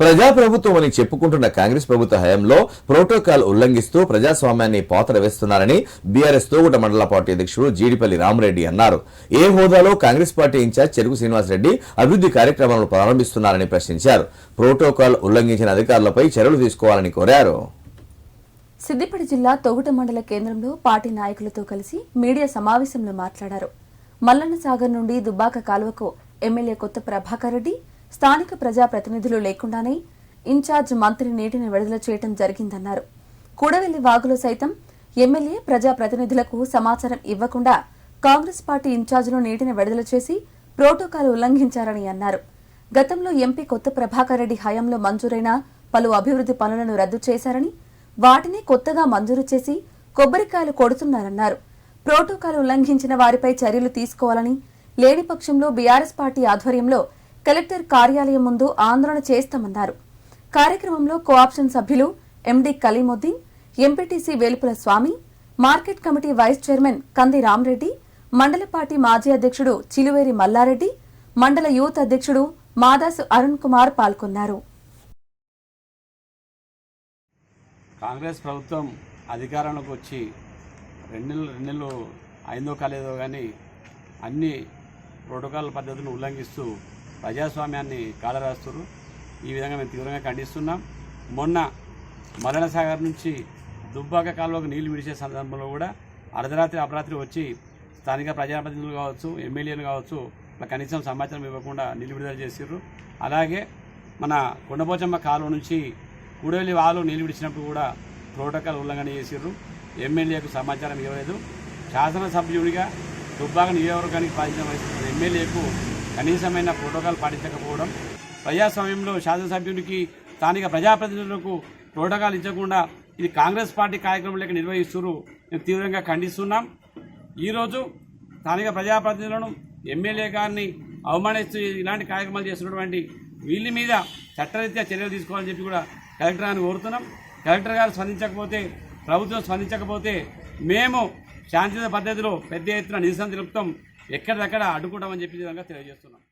ప్రజాప్రభుత్వం అని చెప్పుకుంటున్న కాంగ్రెస్ ప్రభుత్వ హయాంలో ప్రోటోకాల్ ఉల్లంఘిస్తూ ప్రజాస్వామ్యాన్ని పోతరవేస్తున్నారని బీఆర్ఎస్ తోగుట మండల పార్టీ అధ్యక్షుడు జీడిపల్లి రామరెడ్డి అన్నారు. ఏ హోదాలో కాంగ్రెస్ పార్టీ ఇన్ఛార్జ్ చెరుకు శ్రీనివాసరెడ్డి అభివృద్ధి కార్యక్రమాలను ప్రారంభిస్తున్నారని ప్రశ్నించారు. ప్రోటోకాల్ ఉల్లంఘించిన అధికారులపై చర్యలు తీసుకోవాలని కోరారు. సిద్దిపేట జిల్లా తొగుట మండల కేంద్రంలో పార్టీ నాయకులతో కలిసి మీడియా సమావేశంలో మాట్లాడారు. మల్లన్న సాగర్ నుండి దుబ్బాక కాలువకు ఎమ్మెల్యే కొత్త ప్రభాకర్ రెడ్డి స్థానిక ప్రజాప్రతినిధులు లేకుండానే ఇన్ఛార్జ్ మంత్రి నీటిని విడుదల చేయడం జరిగిందన్నారు. కూడవెల్లి వాగులో సైతం ఎమ్మెల్యే ప్రజాప్రతినిధులకు సమాచారం ఇవ్వకుండా కాంగ్రెస్ పార్టీ ఇన్ఛార్జ్ను నీటిని విడుదల చేసి ప్రోటోకాల్ ఉల్లంఘించారని అన్నారు. గతంలో ఎంపీ కొత్త ప్రభాకర్ రెడ్డి హయాంలో మంజూరైన పలు అభివృద్ధి పనులను రద్దు చేశారని వాటిని కొత్తగా మంజూరు చేసి కొబ్బరికాయలు కొడుతున్నారన్నారు. ప్రోటోకాల్ ఉల్లంఘించిన వారిపై చర్యలు తీసుకోవాలని లేని పక్షంలో బీఆర్ఎస్ పార్టీ ఆధ్వర్యంలో కలెక్టర్ కార్యాలయం ముందు ఆందోళన చేస్తామన్నారు. కార్యక్రమంలో కోఆప్షన్ సభ్యులు MD Kalimuddin MPTC Velupula Swamy market committee vice chairman Kandi Ramreddy మండల పార్టీ మాజీ అధ్యక్షుడు చిలువేరి మల్లారెడ్డి మండల యూత్ అధ్యక్షుడు మాదాసు అరుణ్ కుమార్ పాల్గొన్నారు. కాంగ్రెస్ ప్రభుత్వం అధికారంలోకి వచ్చి రెండు నెలలు రెండు నెలలు అయిందో కాలేదో కానీ అన్ని ప్రోటోకాల్ పద్ధతులను ఉల్లంఘిస్తూ ప్రజాస్వామ్యాన్ని కాలరాస్తున్నారు. ఈ విధంగా మేము తీవ్రంగా ఖండిస్తున్నాం. మొన్న మరణసాగర్ నుంచి దుబ్బాక కాలువకు నీళ్ళు విడిచే సందర్భంలో కూడా అర్ధరాత్రి అపరాత్రి వచ్చి స్థానిక ప్రజాప్రతినిధులు కావచ్చు ఎమ్మెల్యేలు కావచ్చు కనీసం సమాచారం ఇవ్వకుండా నీళ్ళు విడుదల చేసిర్రు. అలాగే మన కొండపోచమ్మ కాలువ నుంచి కూడవెల్లి వాళ్ళు నీళ్ళు విడిచినప్పుడు కూడా ప్రోటోకాల్ ఉల్లంఘన చేసిర్రు. ఎమ్మెల్యేకు సమాచారం ఇవ్వలేదు. శాసనసభ్యుడిగా దుబ్బాక నియోజకవర్గానికి బాధ్యత వహిస్తున్న ఎమ్మెల్యేకు కనీసమైన ప్రోటోకాల్ పాటించకపోవడం ప్రజాస్వామ్యంలో శాసనసభ్యునికి స్థానిక ప్రజాప్రతినిధులకు ప్రోటోకాల్ ఇచ్చకుండా ఇది కాంగ్రెస్ పార్టీ కార్యక్రమం లెక్క నిర్వహిస్తున్నారు. మేము తీవ్రంగా ఖండిస్తున్నాం. ఈరోజు స్థానిక ప్రజాప్రతినిధులను ఎమ్మెల్యే గారిని అవమానిస్తూ ఇలాంటి కార్యక్రమాలు చేస్తున్నటువంటి వీళ్ళ మీద చట్టరీత్యా చర్యలు తీసుకోవాలని చెప్పి కూడా కలెక్టర్ గారిని కోరుతున్నాం. కలెక్టర్ గారు స్పందించకపోతే ప్రభుత్వం స్పందించకపోతే మేము శాంతియుత పద్ధతిలో పెద్ద ఎత్తున నిరసన తెలుపుతాం. ఎక్కడిదక్కడ అడ్డుకుంటామని చెప్పి విధంగా తెలియజేస్తున్నాం.